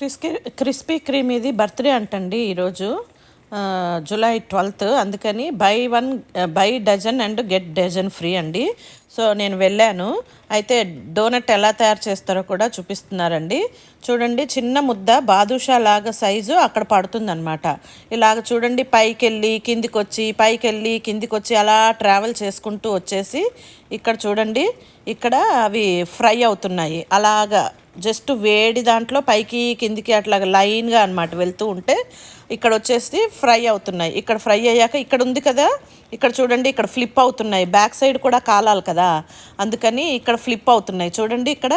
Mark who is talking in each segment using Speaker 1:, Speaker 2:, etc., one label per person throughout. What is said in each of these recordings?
Speaker 1: Crispy Krispy Kreme ఇది birthday అంటండి ఈరోజు. July twelfth. అందుకని buy one buy dozen and get dozen free అండి. సో నేను వెళ్ళాను. అయితే డోనట్ ఎలా తయారు చేస్తారో కూడా చూపిస్తున్నారండి. చూడండి చిన్న ముద్ద బాదుషా లాగా సైజు అక్కడ పడుతుందనమాట ఇలాగ చూడండి పైకి వెళ్ళి కిందికి వచ్చి పైకి వెళ్ళి కిందికి వచ్చి అలా ట్రావెల్ చేసుకుంటూ వచ్చేసి ఇక్కడ చూడండి ఇక్కడ అవి ఫ్రై అవుతున్నాయి. అలాగా జస్ట్ వేడి దాంట్లో పైకి కిందికి అట్లా లైన్గా అన్నమాట వెళ్తూ ఉంటే ఇక్కడ వచ్చేసి ఫ్రై అవుతున్నాయి. ఇక్కడ ఫ్రై అయ్యాక ఇక్కడ ఉంది కదా ఇక్కడ చూడండి ఇక్కడ ఫ్లిప్ అవుతున్నాయి. బ్యాక్ సైడ్ కూడా కాలాలి కదా. అందుకని ఇక్కడ ఫ్లిప్ అవుతున్నాయి. చూడండి ఇక్కడ.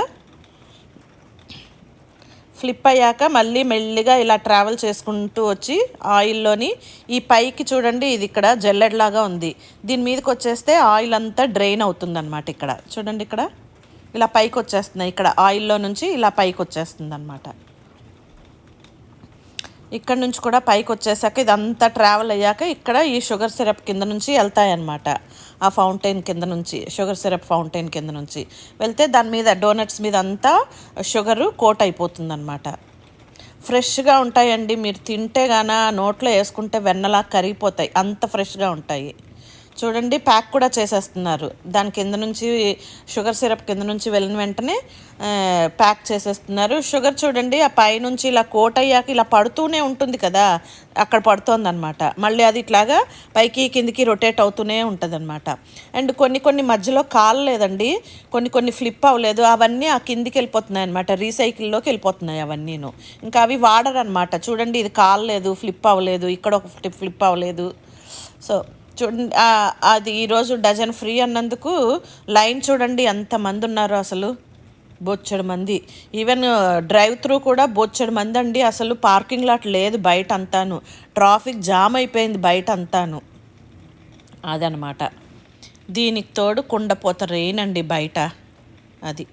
Speaker 1: ఫ్లిప్ అయ్యాక మళ్ళీ మెల్లిగా ఇలా ట్రావెల్ చేసుకుంటూ వచ్చి ఆయిల్లోని ఈ పైకి చూడండి ఇది ఇక్కడ జల్లెడ్లాగా ఉంది. దీని మీదకి వచ్చేస్తే ఆయిల్ అంతా డ్రైన్ అవుతుంది అనమాట ఇక్కడ. చూడండి ఇక్కడ. ఇలా పైకి వచ్చేస్తున్నాయి. ఇక్కడ ఆయిల్లో నుంచి ఇలా పైకి వచ్చేస్తుంది అనమాట ఇక్కడ నుంచి కూడా పైకి వచ్చేసాక ఇదంతా ట్రావెల్ అయ్యాక ఇక్కడ ఈ షుగర్ సిరప్ కింద నుంచి వెళ్తాయన్నమాట. ఆ ఫౌంటైన్ కింద నుంచి షుగర్ సిరప్ ఫౌంటైన్ కింద నుంచి. వెళ్తే దాని మీద డోనట్స్ మీద అంతా షుగరు కోట్ అయిపోతుందన్నమాట. ఫ్రెష్గా ఉంటాయండి. మీరు తింటే గాన నోట్లో వేసుకుంటే వెన్నలా కరిగిపోతాయి. అంత ఫ్రెష్గా ఉంటాయి. చూడండి ప్యాక్ కూడా చేసేస్తున్నారు. దాని కింద నుంచి షుగర్ సిరప్ కింద నుంచి వెళ్ళిన వెంటనే ప్యాక్ చేసేస్తున్నారు. షుగర్ చూడండి ఆ పైనుంచి ఇలా కోట్ అయ్యాక ఇలా పడుతూనే ఉంటుంది కదా అక్కడ పడుతోంది అనమాట మళ్ళీ అది ఇట్లాగా పైకి కిందికి రొటేట్ అవుతూనే ఉంటుంది అనమాట అండ్ కొన్ని కొన్ని మధ్యలో కాలలేదండి కొన్ని కొన్ని ఫ్లిప్ అవ్వలేదు అవన్నీ ఆ కిందికి వెళ్ళిపోతున్నాయి అనమాట రీసైకిల్లోకి వెళ్ళిపోతున్నాయి అవన్నీను. ఇంకా అవి వాడరు అనమాట చూడండి ఇది కాలలేదు ఫ్లిప్ అవ్వలేదు ఇక్కడ ఒక ఫ్లిప్ అవ్వలేదు. సో చూడండి అది ఈరోజు డజన్ ఫ్రీ అన్నందుకు లైన్ చూడండి ఎంతమంది ఉన్నారు అసలు. బొచ్చడు మంది. ఈవెన్ డ్రైవ్ త్రూ కూడా బొచ్చడు మంది అండి. అసలు పార్కింగ్ లాట్ లేదు బయట అంతాను ట్రాఫిక్ జామ్ అయిపోయింది బయట అంతాను అదనమాట. దీనికి తోడు కుండపోత రెయిన్ అండి బయట. అది.